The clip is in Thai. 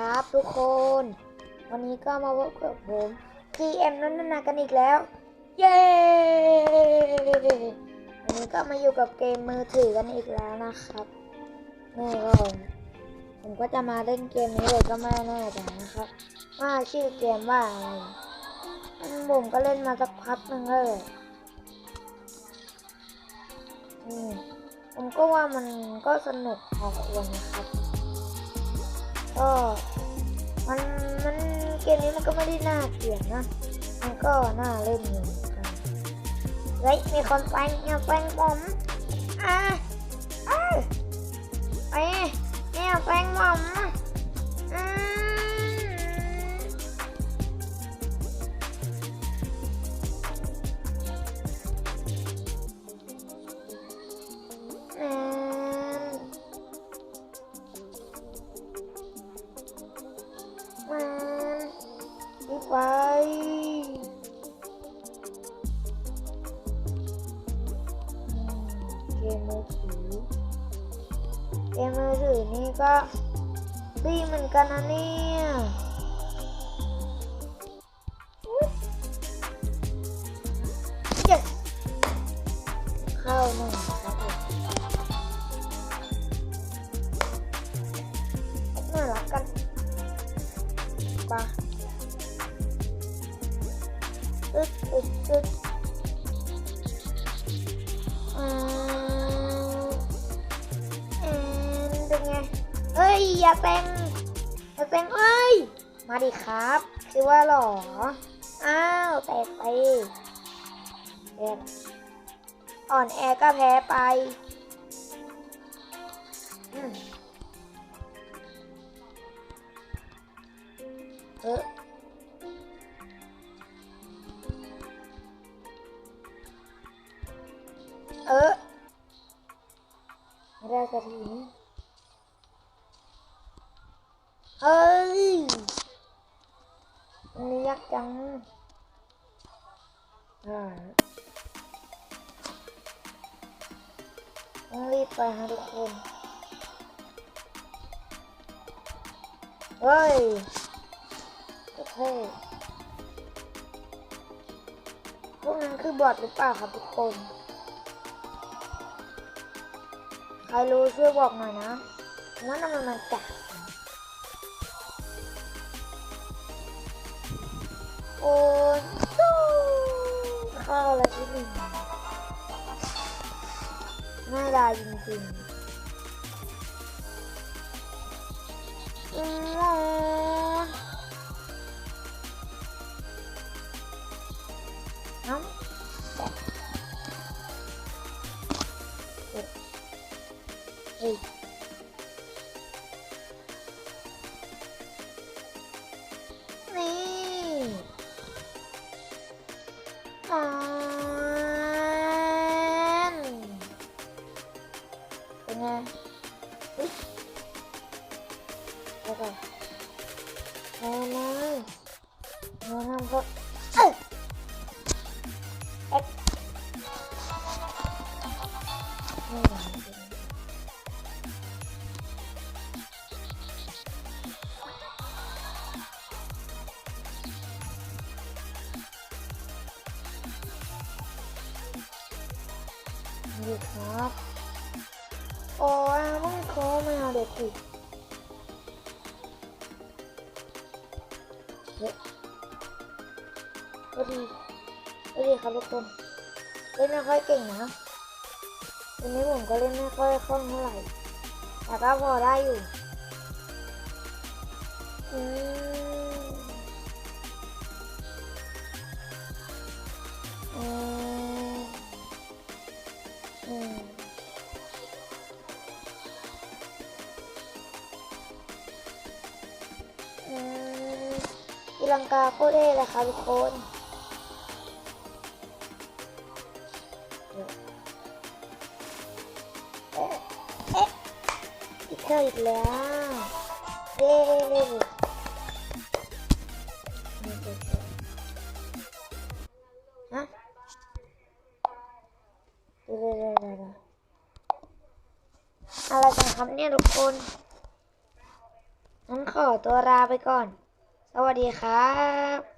ครับทุกคน วันนี้ก็มาพบกับผม GM นันนากันอีกแล้ว เย้วันนี้ก็มาอยู่กับเกมมือถือกันอีกแล้วนะครับนี่ก็ผมก็จะมาเล่นเกมนี้เลยก็ไม่แน่ใจนะครับ ว่าชื่อเกมว่าอะไรผมก็เล่นมาสักพักหนึ่งแล้วเลยผมก็ว่ามันก็สนุกพอควรนะครับ ก็มันมันเกมนี้มันก็ไม่ได้น่าเกลียดนะ มันก็น่าเล่นอยู่เหมือนกันเฮ้ยมีคนแฟงเนี่ยแฟงผมอะ เกมมือถือนี่ก็ดีเหมือนกันนะเนี่ยอุ๊ย yes เข้าหนึ่งครับผมน่ารักกันปะอึดอึดอึด ไงเฮ้ย อย่าแต่งอย่าแต่งเอ้ย มาดิครับ คือว่าหรอ อ้าว แตกไปแตกอ่อนแอก็แพ้ไปอืมเออเออไม่ได้สักทีนี้ เอ้ยมันยากจังต้องรีบไปฮะทุกคนเฮ้ยโอเคพวกนั้นคือบอดหรือเปล่าครับทุกคน ใครรู้ช่วยบอกหน่อยนะว่านั่นมันมาจะ 8 aulas de língua. É Na idade, meu filho. Não? Certo. Ei. านเป็นไงอุ๊ยแล้วก็เอามามาทำพวกเอ้ย นี่ครับ โอ้ยมึงโคไม่เอาเด็กสิเฮ้ยก็ดีก็ดีครับทุกคนเล่นไม่ค่อยเก่งนะวันนี้ผมก็เล่นไม่ค่อยคล่องเท่าไหร่ แต่ก็พอได้อยู่ อืมอืม ตีลังกาโคตรเท่เลยค่ะทุกคนเอ๊ะเอ๊ะอีกเครื่ออีกแล้วเย้ฮะเดี๋ยวๆๆๆอะไรกันครับเนี่ยทุกคนงั้นขอตัวลาไปก่อน สวัสดีครับ